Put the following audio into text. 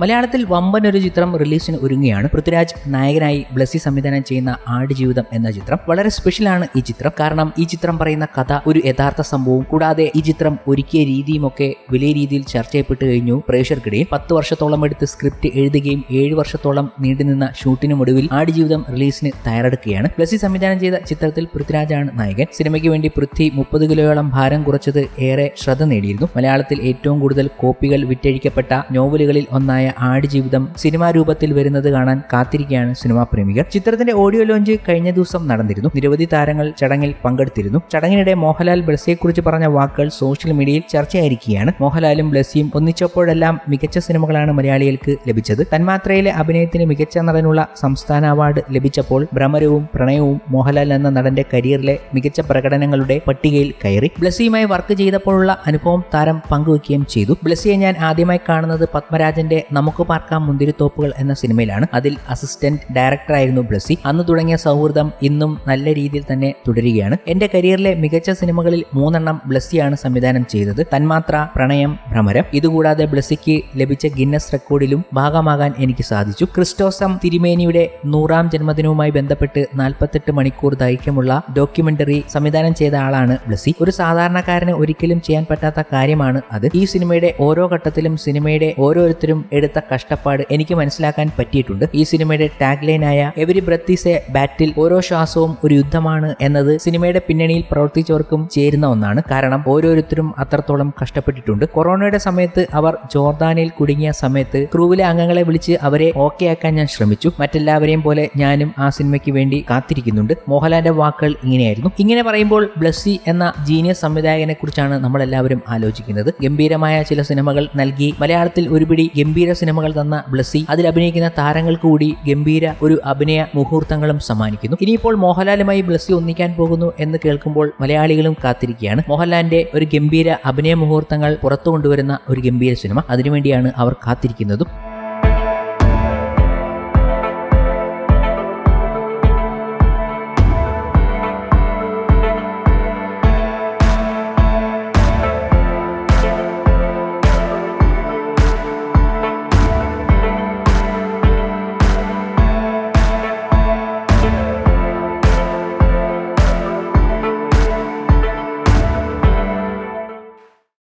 മലയാളത്തിൽ വമ്പൻ ഒരു ചിത്രം റിലീസിന് ഒരുങ്ങുകയാണ്. പൃഥ്വിരാജ് നായകനായി ബ്ലസ്സി സംവിധാനം ചെയ്യുന്ന ആടുജീവിതം എന്ന ചിത്രം. വളരെ സ്പെഷ്യലാണ് ഈ ചിത്രം. കാരണം ഈ ചിത്രം പറയുന്ന കഥ ഒരു യഥാർത്ഥ സംഭവവും കൂടാതെ ഈ ചിത്രം ഒരുക്കിയ രീതിയും ഒക്കെ വലിയ രീതിയിൽ ചർച്ച ചെയ്യപ്പെട്ട് കഴിഞ്ഞു പ്രേക്ഷകർക്കിടയിൽ. പത്ത് വർഷത്തോളം എടുത്ത് സ്ക്രിപ്റ്റ് എഴുതുകയും ഏഴ് വർഷത്തോളം നീണ്ടുനിന്ന ഷൂട്ടിനുമൊടുവിൽ ആടുജീവിതം റിലീസിന് തയ്യാറെടുക്കുകയാണ്. ബ്ലസ്സി സംവിധാനം ചെയ്ത ചിത്രത്തിൽ പൃഥ്വിരാജാണ് നായകൻ. സിനിമയ്ക്ക് വേണ്ടി പൃഥ്വി മുപ്പത് കിലോയോളം ഭാരം കുറച്ചത് ഏറെ ശ്രദ്ധ നേടിയിരുന്നു. മലയാളത്തിൽ ഏറ്റവും കൂടുതൽ കോപ്പികൾ വിറ്റഴിക്കപ്പെട്ട നോവലുകളിൽ ഒന്നായ ആടുജീവിതം സിനിമാ രൂപത്തിൽ വരുന്നത് കാണാൻ കാത്തിരിക്കുകയാണ് സിനിമാ പ്രേമികൾ. ചിത്രത്തിന്റെ ഓഡിയോ ലോഞ്ച് കഴിഞ്ഞ ദിവസം നടന്നിരുന്നു. നിരവധി താരങ്ങൾ ചടങ്ങിൽ പങ്കെടുത്തിരുന്നു. ചടങ്ങിനിടെ മോഹൻലാൽ ബ്ലസ്സിയെക്കുറിച്ച് പറഞ്ഞ വാക്കുകൾ സോഷ്യൽ മീഡിയയിൽ ചർച്ചയായിരിക്കുകയാണ്. മോഹൻലാലും ബ്ലസ്സിയും ഒന്നിച്ചപ്പോഴെല്ലാം മികച്ച സിനിമകളാണ് മലയാളികൾക്ക് ലഭിച്ചത്. തന്മാത്രയിലെ അഭിനയത്തിന് മികച്ച നടനുള്ള സംസ്ഥാന അവാർഡ് ലഭിച്ചപ്പോൾ ഭ്രമരവും പ്രണയവും മോഹൻലാൽ എന്ന നടന്റെ കരിയറിലെ മികച്ച പ്രകടനങ്ങളുടെ പട്ടികയിൽ കയറി. ബ്ലസ്സിയുമായി വർക്ക് ചെയ്തപ്പോഴുള്ള അനുഭവം താരം പങ്കുവയ്ക്കുകയും ചെയ്തു. ബ്ലസ്സിയെ ഞാൻ ആദ്യമായി കാണുന്നത് പത്മരാജന്റെ നമുക്ക് പാർക്കാം മുന്തിരിത്തോപ്പുകൾ എന്ന സിനിമയിലാണ്. അതിൽ അസിസ്റ്റന്റ് ഡയറക്ടർ ആയിരുന്നു ബ്ലസ്സി അന്ന് തുടങ്ങിയ സൗഹൃദം ഇന്നും നല്ല രീതിയിൽ തന്നെ തുടരുകയാണ്. എന്റെ കരിയറിലെ മികച്ച സിനിമകളിൽ മൂന്നെണ്ണം ബ്ലസ്സിയാണ് സംവിധാനം ചെയ്തത്. തന്മാത്ര പ്രണയം ഭ്രമരം. ഇതുകൂടാതെ ബ്ലസ്സിക്ക് ലഭിച്ച ഗിന്നസ് റെക്കോർഡിലും ഭാഗമാകാൻ എനിക്ക് സാധിച്ചു. ക്രിസ്റ്റോസം തിരുമേനിയുടെ നൂറാം ജന്മദിനവുമായി ബന്ധപ്പെട്ട് നാൽപ്പത്തെട്ട് മണിക്കൂർ ദൈർഘ്യമുള്ള ഡോക്യുമെന്ററി സംവിധാനം ചെയ്ത ആളാണ് ബ്ലസ്സി ഒരു സാധാരണക്കാരന് ഒരിക്കലും ചെയ്യാൻ പറ്റാത്ത കാര്യമാണ് അത്. ഈ സിനിമയുടെ ഓരോ ഘട്ടത്തിലും സിനിമയുടെ ഓരോരുത്തരും എടുത്ത കഷ്ടപ്പാട് എനിക്ക് മനസ്സിലാക്കാൻ പറ്റിയിട്ടുണ്ട്. ഈ സിനിമയുടെ tag ലൈനായ every breath is a battle ഓരോ ശ്വാസവും ഒരു യുദ്ധമാണ് എന്നത് സിനിമയുടെ പിന്നണിയിൽ പ്രവർത്തിച്ചവർക്കും ചേരുന്ന ഒന്നാണ്. കാരണം ഓരോരുത്തരും അത്രത്തോളം കഷ്ടപ്പെട്ടിട്ടുണ്ട്. കൊറോണയുടെ സമയത്ത് അവർ ജോർദാനിൽ കുടുങ്ങിയ സമയത്ത് ക്രൂവിലെ അംഗങ്ങളെ വിളിച്ച് അവരെ ഓക്കെ ആക്കാൻ ഞാൻ ശ്രമിച്ചു. മറ്റെല്ലാവരെയും പോലെ ഞാനും ആ സിനിമയ്ക്ക് വേണ്ടി കാത്തിരിക്കുന്നുണ്ട്. മോഹൻലാലിന്റെ വാക്കുകൾ ഇങ്ങനെയായിരുന്നു. ഇങ്ങനെ പറയുമ്പോൾ ബ്ലസ്സി എന്ന ജീനിയസ് സംവിധായകനെ കുറിച്ചാണ് നമ്മൾ എല്ലാവരും ആലോചിക്കുന്നത്. ഗംഭീരമായ ചില സിനിമകൾ നൽകി മലയാളത്തിൽ ഒരുപിടി ഗംഭീര സിനിമകൾ തന്ന ബ്ലസ്സി അതിൽ അഭിനയിക്കുന്ന താരങ്ങൾക്ക് കൂടി ഗംഭീര ഒരു അഭിനയ മുഹൂർത്തങ്ങളും സമ്മാനിക്കുന്നു. ഇനിയിപ്പോൾ മോഹൻലാലുമായി ബ്ലസ്സി ഒന്നിക്കാൻ പോകുന്നു എന്ന് കേൾക്കുമ്പോൾ മലയാളികളും കാത്തിരിക്കുകയാണ്. മോഹൻലാലിന്റെ ഒരു ഗംഭീര അഭിനയ മുഹൂർത്തങ്ങൾ പുറത്തു കൊണ്ടുവരുന്ന ഒരു ഗംഭീര സിനിമ. അതിനുവേണ്ടിയാണ് അവർ കാത്തിരിക്കുന്നതും.